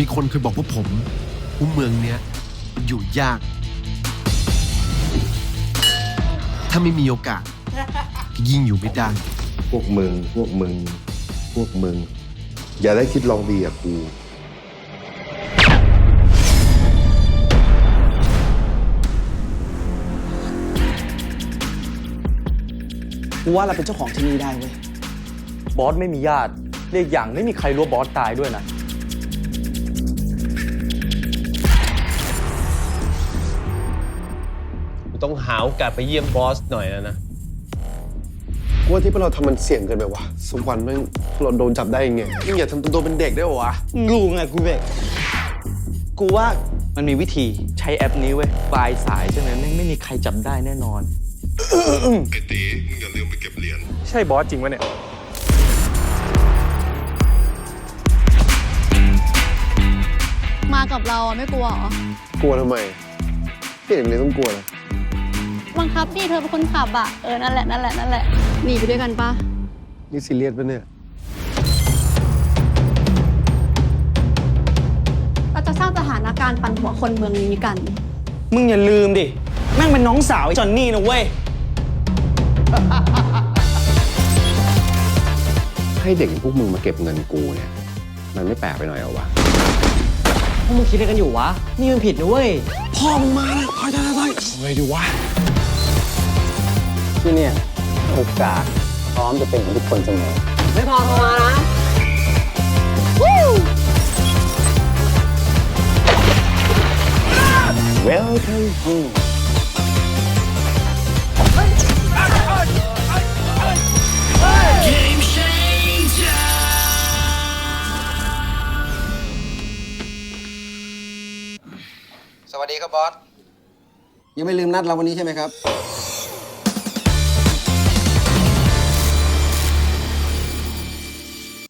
มีคนเคยบอกพวกผมว่าเมืองเนี้ยมันอยู่ยาก ถ้าไม่มีโอกาสก็ยิ่งอยู่ไม่ได้ พวกมึง พวกมึง พวกมึง อย่าได้คิดลองดีกับกูกูว่าเราเป็นเจ้าของที่นี่ได้เว้ย บอสไม่มีญาติเรียกอย่างไม่มีใครรู้ว่าบอสตายด้วยนะ ต้องหาโอกาสไปเยี่ยมบอสหน่อยแล้วนะ กูว่าที่พวกเราทำมันเสี่ยงเกินไปวะสักวันแม่งพวกเราโดนจับได้ยังไงยิ่งอย่าทำตัวเป็นเด็กได้เหรอวะ รู้ไงกูเบกกูว่ามันมีวิธีใช้แอปนี้เว้ยปลายสายใช่ไหมแม่งไม่มีใครจับได้แน่นอน ไอ้ตีมึงอย่าลืมไปเก็บเหรียญ ใช่บอสจริงวะเนี่ย มากับเราอะไม่กลัวเหรอ กลัวทำไมพี่เห็นเลยต้องกลัวเลย บังคับดิเธอเป็นคนขับอะเออ นั่นแหละ นั่นแหละ นั่นแหละ หนีไปด้วยกันปะนี่ซีเรียสปะเนี่ย เราจะสร้างสถานการณ์ปั่นหัวคนเมืองนี้กัน มึงอย่าลืมดิ แม่งเป็นน้องสาวไอ้จอนนี่นะเว้ย ให้เด็กอย่างพวกมึงมาเก็บเงินกูเนี่ย มันไม่แปลกไปหน่อยเหรอวะ พวกมึงคิดอะไรกันอยู่วะ นี่มันผิดนะเว้ย พ่อมึงมาแล้วถอยถอยถอยไงดีวะ ที่เนี่ยโอกาสพร้อมจะเป็นของทุกคนเสมอไม่พอโทรมานะ Welcome home สวัสดีครับบอส ยังไม่ลืมนัดเราวันนี้ใช่ไหมครับ